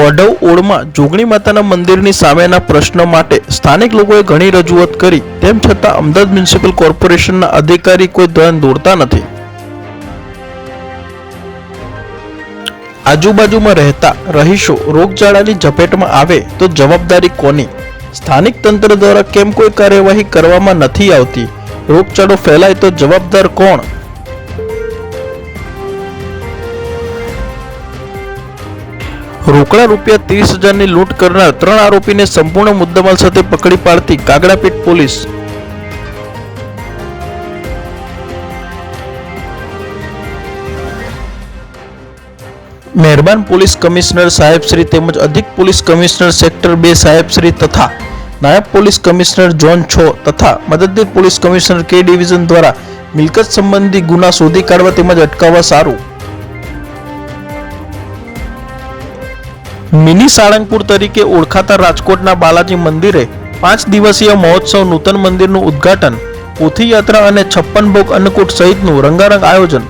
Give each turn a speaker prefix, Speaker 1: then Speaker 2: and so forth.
Speaker 1: વઢવ ઓળમાં જોગણી માતાના મંદિરની સામેના પ્રશ્ન માટે સ્થાનિક લોકોએ ઘણી રજૂઆત કરી. તેમ છતાં અમદાવાદ મ્યુનિસિપલ કોર્પોરેશનના અધિકારી કોઈ ધ્યાન દોરતા નથી. આજુબાજુમાં રહેતા રહીશો રોગચાળાની ઝપેટમાં આવે તો જવાબદારી કોની? સ્થાનિક તંત્ર દ્વારા કેમ કોઈ કાર્યવાહી કરવામાં નથી આવતી? રોગચાળો ફેલાય તો જવાબદાર કોણ? રોકડા રૂપિયા ત્રીસ હજારની લૂંટ કરનાર ત્રણ આરોપીને સંપૂર્ણ મુદ્દામાલ સાથે પકડી પાડતી કાગડાપીઠ પોલીસ. મહેરબાન પોલીસ કમિશનર સાહેબશ્રી તેમજ અધિક પોલીસ કમિશનર સેક્ટર બે સાહેબશ્રી તથા નાયબ પોલીસ કમિશનર જોન છો તથા મદદનીર પોલીસ કમિશનર કે ડિવિઝન દ્વારા મિલકત સંબંધી ગુના શોધી કાઢવા તેમજ અટકાવવા સારું. મિની સાળંગપુર તરીકે ઓળખાતા રાજકોટના બાલાજી મંદિરે પાંચ દિવસીય મહોત્સવ નૂતન મંદિરનું ઉદ્ઘાટન પોથી યાત્રા અને છપ્પન ભોગ અન્નકૂટ સહિતનું રંગારંગ આયોજન